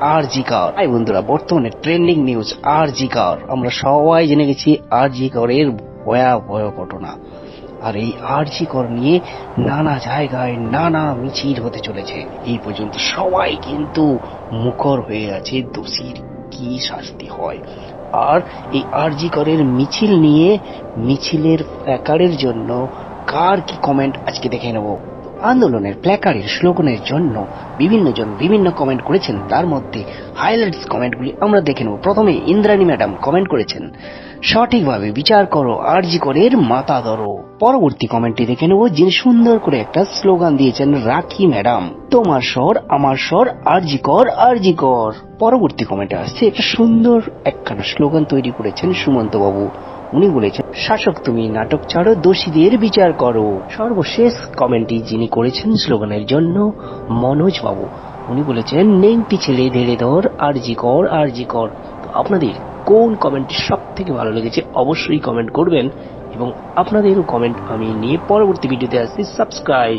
আর জি কর এই বন্ধুরা, বর্তমানে ট্রেন্ডিং নিউজ আর জি কর আমরা সবাই জেনে গেছি আর জি করের ভয়াবহ ঘটনা। আর এই আর জি কর নিয়ে নানা জায়গায় নানা মিছিল হতে চলেছে। এই পর্যন্ত সবাই কিন্তু মুখর হয়ে আছে, দোষীর কি শাস্তি হয়। আর এই আরজি করের মিছিল নিয়ে, মিছিলের প্ল্যাকার্ডের জন্য কার কি কমেন্ট আজকে দেখে নেব। আন্দোলনের প্ল্যাকার্ডের স্লোগানের জন্য বিভিন্ন জন বিভিন্ন কমেন্ট করেছেন। তার মধ্যে হাইলাইটস কমেন্টগুলি আমরা দেখে নেব। প্রথমে ইন্দ্রাণী ম্যাডাম কমেন্ট করেছেন, সঠিকভাবে বিচার করো, আরজি করের মাথা ধরো। পরবর্তী কমেন্টটি দেখে নেব যিনি সুন্দর করে একটা স্লোগান দিয়েছেন, রাখি ম্যাডাম তোমার স্বর আমার স্বর, আরজি কর আরজি কর। পরবর্তী কমেন্টে আসছে, একটা সুন্দর একখানা স্লোগান তৈরি করেছেন সুমন্ত বাবু উনি বলেছেন, শাসক, তুমি নাটক ছাড়ো, দোষীদের বিচার করো। সর্বশেষ কমেন্টটি যিনি করেছেন স্লোগানের জন্য মনোজ বাবু। উনি বলেছেন, নেংটি ছেলে, ধেড়ে ধর আর জি কর আর জি কর আপনাদের কোন কমেন্টটি সব থেকে ভালো লেগেছে অবশ্যই কমেন্ট করবেন এবং আপনাদেরও কমেন্ট আমি নিয়ে পরবর্তী ভিডিওতে আসছি। সাবস্ক্রাইব!